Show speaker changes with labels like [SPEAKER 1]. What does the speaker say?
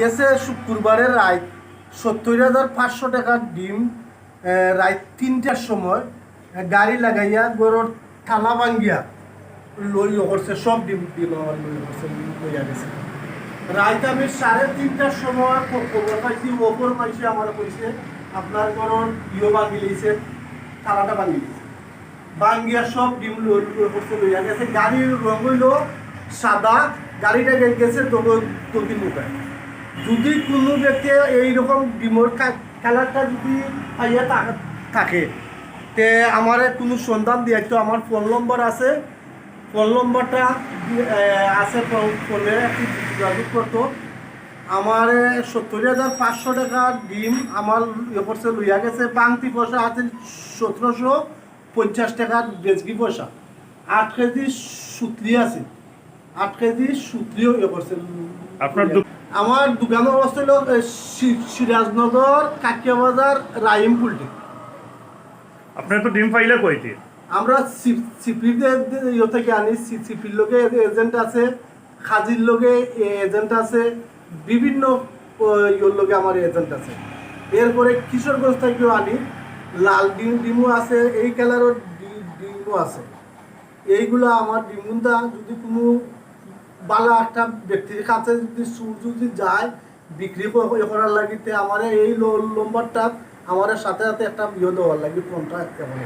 [SPEAKER 1] গেছে শুক্রবারের রাত সত্তর হাজার পাঁচশো টাকার ডিম রাত তিনটার সময় গাড়ি লাগাইয়া গরুর থালা ভাঙ্গিয়া লই করছে সব ডিম ডিম আমার করছে লইয়া গেছে। রাত আমি সাড়ে তিনটার সময় খবর পাইছি, ওপর পাইছি, আমার কইছে, আপনার গরুর ইয়ে ভাঙ্গি লইছে, থালাটা ভাঙ্গি লইছে। বাঙ্গিয়া সব ডিম করছে লইয়া গেছে। গাড়ির রঙ হইল সাদা, গাড়িটা গেছে দক্ষিণ মুখে যদি কোনো ব্যক্তি এইরকম ডিমোর কালারটা যদি থাকে, তে আমার কোনো সন্ধান দিয়ে। তো আমার ফোন নম্বর আছে। ফোন নম্বরটা আছে ফোনে যোগাযোগ করতো। আমার সত্তর হাজার পাঁচশো টাকার ডিম আমার ইয়ে লইয়া গেছে। বাংতি পয়সা আছে সতেরোশো পঞ্চাশ টাকার বেজকি পয়সা। আট কেজি সুতলি আছে। আট কেজি সুতলিও ইয়ে
[SPEAKER 2] আপনার
[SPEAKER 1] আমার দোকানের অবস্থা হলো সিরাজনগর কাকিয়া বাজার রাহিম পুলটি
[SPEAKER 2] আপনার তো ডিম পাইলে কইতে
[SPEAKER 1] আমরা সিপির ইয়ে থেকে আনি সিপির লোকে এজেন্ট আছে খাজির লোকে এজেন্ট আছে বিভিন্ন ইয়ের লোকে আমার এজেন্ট আছে। এরপরে কিশোরগঞ্জ থেকেও আনি লাল ডিম ডিমও আছে এই কালারের ডি- ডিমও আছে। এইগুলো আমার ডিমগুনটা যদি কোনো বালা একটা ব্যক্তির কাছে যদি সুর যদি যায়, বিক্রি করার লাগিতে আমার এই নম্বরটা আমার সাথে সাথে একটা বিয়ে দেওয়ার লাগে, ফোনটা কেমন